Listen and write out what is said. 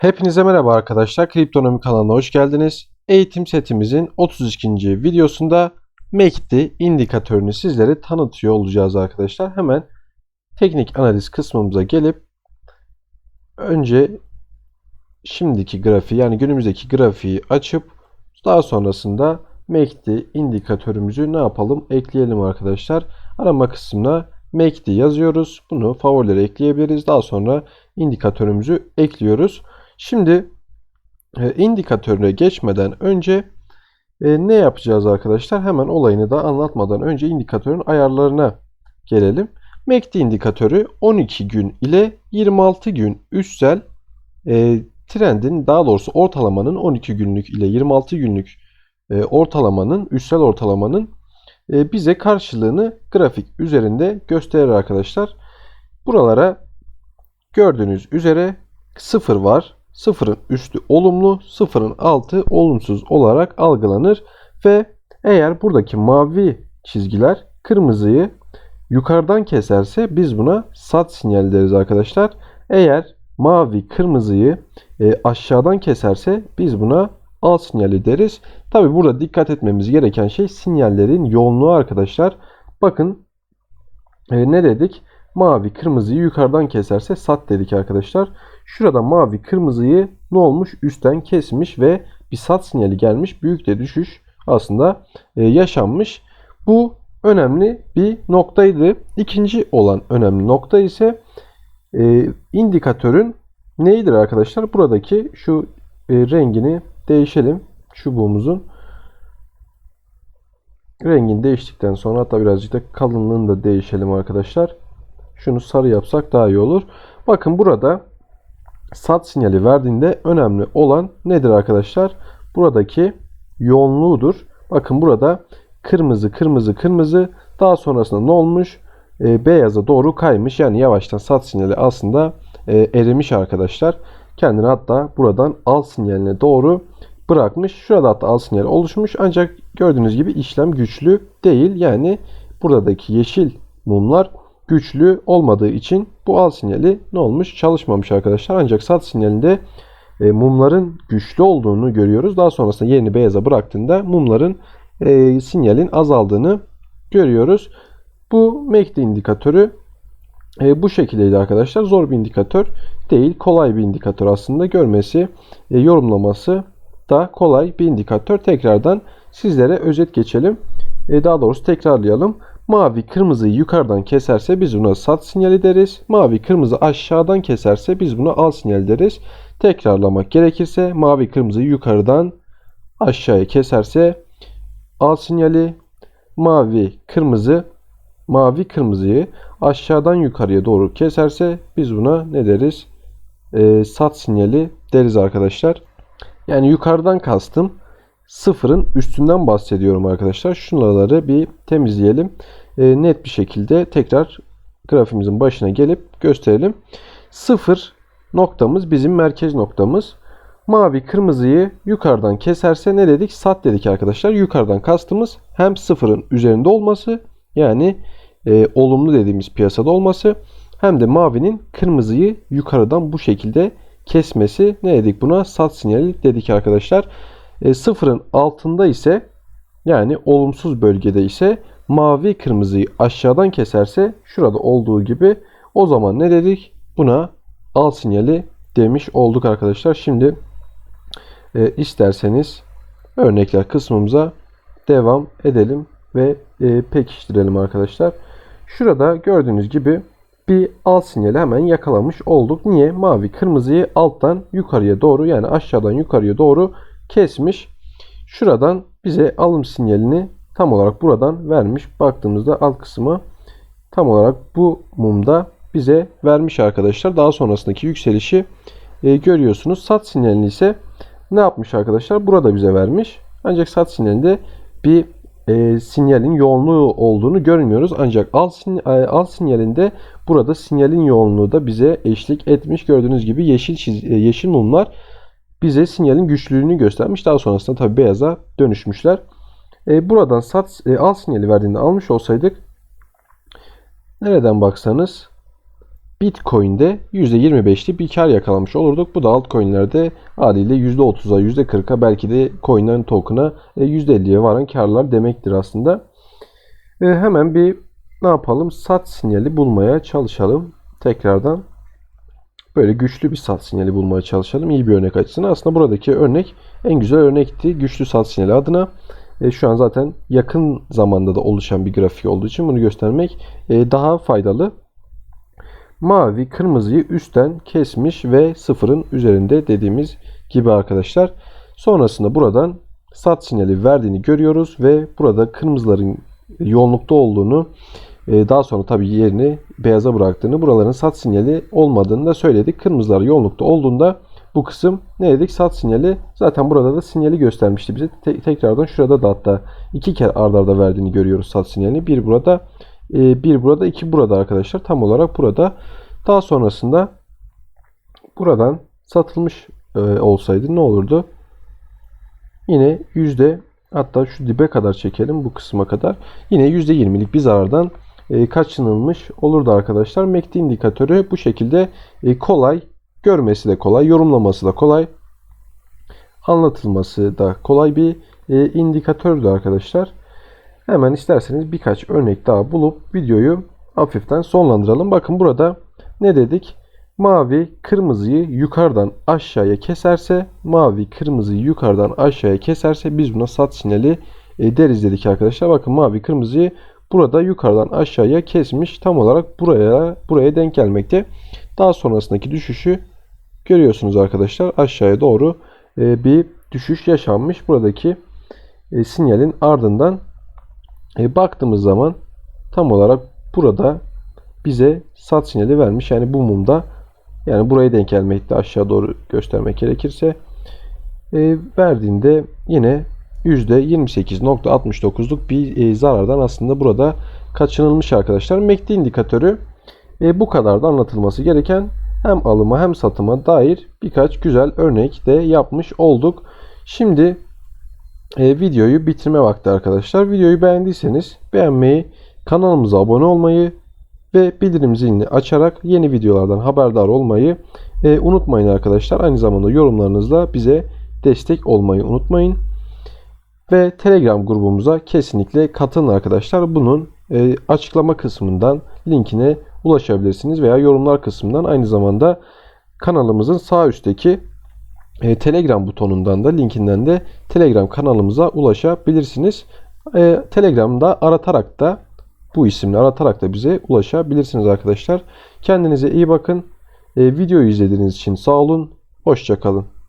Hepinize merhaba arkadaşlar. Kriptonomi kanalına hoş geldiniz. Eğitim setimizin 32. videosunda MACD indikatörünü sizlere tanıtıyor olacağız arkadaşlar. Hemen teknik analiz kısmımıza gelip önce şimdiki grafiği yani günümüzdeki grafiği açıp daha sonrasında MACD indikatörümüzü ne yapalım? Ekleyelim arkadaşlar. Arama kısmına MACD yazıyoruz. Bunu favorilere ekleyebiliriz. Daha sonra indikatörümüzü ekliyoruz. Şimdi e, indikatörüne geçmeden önce e, ne yapacağız arkadaşlar? Hemen olayını da anlatmadan önce indikatörün ayarlarına gelelim. MACD indikatörü 12 gün ile 26 gün üstsel e, trendin daha doğrusu ortalamanın 12 günlük ile 26 günlük e, ortalamanın üstsel ortalamanın e, bize karşılığını grafik üzerinde gösterir arkadaşlar. Buralara gördüğünüz üzere 0 var. Sıfırın üstü olumlu, sıfırın altı olumsuz olarak algılanır ve eğer buradaki mavi çizgiler kırmızıyı yukarıdan keserse biz buna sat sinyal deriz arkadaşlar. Eğer mavi kırmızıyı e, aşağıdan keserse biz buna al sinyali deriz. Tabi burada dikkat etmemiz gereken şey sinyallerin yoğunluğu arkadaşlar. Bakın e, ne dedik? Mavi kırmızıyı yukarıdan keserse sat dedik arkadaşlar. Şurada mavi kırmızıyı ne olmuş? Üstten kesmiş ve bir sat sinyali gelmiş. Büyük de düşüş aslında e, yaşanmış. Bu önemli bir noktaydı. İkinci olan önemli nokta ise e, indikatörün neyidir arkadaşlar? Buradaki şu e, rengini değişelim. Çubuğumuzun rengini değiştikten sonra hatta birazcık da kalınlığını da değişelim arkadaşlar. Şunu sarı yapsak daha iyi olur. Bakın burada sat sinyali verdiğinde önemli olan nedir arkadaşlar? Buradaki yoğunluğudur. Bakın burada kırmızı kırmızı kırmızı daha sonrasında ne olmuş? E, beyaza doğru kaymış. Yani yavaştan sat sinyali aslında e, erimiş arkadaşlar. Kendini hatta buradan al sinyaline doğru bırakmış. Şurada hatta al sinyali oluşmuş. Ancak gördüğünüz gibi işlem güçlü değil. Yani buradaki yeşil mumlar güçlü olmadığı için bu al sinyali ne olmuş? Çalışmamış arkadaşlar. Ancak sat sinyalinde e, mumların güçlü olduğunu görüyoruz. Daha sonrasında yerini beyaza bıraktığında mumların e, sinyalin azaldığını görüyoruz. Bu MACD indikatörü e, bu şekildeydi arkadaşlar. Zor bir indikatör değil. Kolay bir indikatör aslında. Görmesi, e, yorumlaması da kolay bir indikatör. Tekrardan sizlere özet geçelim. E, daha doğrusu tekrarlayalım. Mavi kırmızıyı yukarıdan keserse biz buna sat sinyali deriz. Mavi kırmızı aşağıdan keserse biz buna al sinyali deriz. Tekrarlamak gerekirse mavi kırmızıyı yukarıdan aşağıya keserse al sinyali. Mavi kırmızı mavi kırmızıyı aşağıdan yukarıya doğru keserse biz buna ne deriz? E, sat sinyali deriz arkadaşlar. Yani yukarıdan kastım sıfırın üstünden bahsediyorum arkadaşlar. Şunları bir temizleyelim. E, net bir şekilde tekrar grafimizin başına gelip gösterelim. Sıfır noktamız bizim merkez noktamız. Mavi kırmızıyı yukarıdan keserse ne dedik? Sat dedik arkadaşlar. Yukarıdan kastımız hem sıfırın üzerinde olması yani e, olumlu dediğimiz piyasada olması hem de mavinin kırmızıyı yukarıdan bu şekilde kesmesi ne dedik buna? Sat sinyali dedik arkadaşlar. E, sıfırın altında ise yani olumsuz bölgede ise mavi kırmızıyı aşağıdan keserse şurada olduğu gibi o zaman ne dedik? Buna al sinyali demiş olduk arkadaşlar. Şimdi e, isterseniz örnekler kısmımıza devam edelim ve e, pekiştirelim arkadaşlar. Şurada gördüğünüz gibi bir al sinyali hemen yakalamış olduk. Niye? Mavi kırmızıyı alttan yukarıya doğru yani aşağıdan yukarıya doğru kesmiş. Şuradan bize alım sinyalini tam olarak buradan vermiş. Baktığımızda alt kısmı tam olarak bu mumda bize vermiş arkadaşlar. Daha sonrasındaki yükselişi e, görüyorsunuz. Sat sinyalini ise ne yapmış arkadaşlar? Burada bize vermiş. Ancak sat sinyalinde bir e, sinyalin yoğunluğu olduğunu görmüyoruz. Ancak al, sin e, al sinyalinde burada sinyalin yoğunluğu da bize eşlik etmiş. Gördüğünüz gibi yeşil çiz e, yeşil mumlar bize sinyalin güçlülüğünü göstermiş. Daha sonrasında tabi beyaza dönüşmüşler. E, buradan sat e, al sinyali verdiğinde almış olsaydık nereden baksanız Bitcoin'de %25'li bir kar yakalamış olurduk. Bu da altcoin'lerde haliyle %30'a, %40'a belki de coin'lerin token'a e, %50'ye varan karlar demektir aslında. E, hemen bir ne yapalım? Sat sinyali bulmaya çalışalım. Tekrardan böyle güçlü bir sat sinyali bulmaya çalışalım. İyi bir örnek açısından. Aslında buradaki örnek en güzel örnekti. Güçlü sat sinyali adına. E, şu an zaten yakın zamanda da oluşan bir grafik olduğu için bunu göstermek e, daha faydalı. Mavi kırmızıyı üstten kesmiş ve sıfırın üzerinde dediğimiz gibi arkadaşlar. Sonrasında buradan sat sinyali verdiğini görüyoruz ve burada kırmızıların yoğunlukta olduğunu daha sonra tabii yerini beyaza bıraktığını buraların sat sinyali olmadığını da söyledik. Kırmızılar yoğunlukta olduğunda bu kısım ne dedik? Sat sinyali. Zaten burada da sinyali göstermişti bize. Te- tekrardan şurada da hatta iki kere ardarda arda verdiğini görüyoruz sat sinyalini. Bir burada, e, bir burada, iki burada arkadaşlar. Tam olarak burada. Daha sonrasında buradan satılmış e, olsaydı ne olurdu? Yine yüzde hatta şu dibe kadar çekelim bu kısma kadar. Yine yüzde 20'lik bir zarardan kaçınılmış olurdu arkadaşlar. MACD indikatörü bu şekilde e, kolay görmesi de kolay, yorumlaması da kolay, anlatılması da kolay bir e, indikatördü arkadaşlar. Hemen isterseniz birkaç örnek daha bulup videoyu hafiften sonlandıralım. Bakın burada ne dedik? Mavi kırmızıyı yukarıdan aşağıya keserse, mavi kırmızıyı yukarıdan aşağıya keserse biz buna sat sinyali e, deriz dedik arkadaşlar. Bakın mavi kırmızıyı burada yukarıdan aşağıya kesmiş. Tam olarak buraya buraya denk gelmekte. Daha sonrasındaki düşüşü görüyorsunuz arkadaşlar. Aşağıya doğru e, bir düşüş yaşanmış. Buradaki e, sinyalin ardından e, baktığımız zaman tam olarak burada bize sat sinyali vermiş. Yani bu mumda yani buraya denk gelmekte aşağı doğru göstermek gerekirse e, verdiğinde yine %28.69'luk bir e, zarardan aslında burada kaçınılmış arkadaşlar. MACD indikatörü e, bu kadar da anlatılması gereken hem alıma hem satıma dair birkaç güzel örnek de yapmış olduk. Şimdi e, videoyu bitirme vakti arkadaşlar. Videoyu beğendiyseniz beğenmeyi, kanalımıza abone olmayı ve bildirim zilini açarak yeni videolardan haberdar olmayı unutmayın arkadaşlar. Aynı zamanda yorumlarınızla bize destek olmayı unutmayın. Ve Telegram grubumuza kesinlikle katılın arkadaşlar. Bunun e, açıklama kısmından linkine ulaşabilirsiniz veya yorumlar kısmından aynı zamanda kanalımızın sağ üstteki e, Telegram butonundan da linkinden de Telegram kanalımıza ulaşabilirsiniz. E, Telegram'da aratarak da bu isimle aratarak da bize ulaşabilirsiniz arkadaşlar. Kendinize iyi bakın. Videoyu izlediğiniz için sağ olun. Hoşçakalın.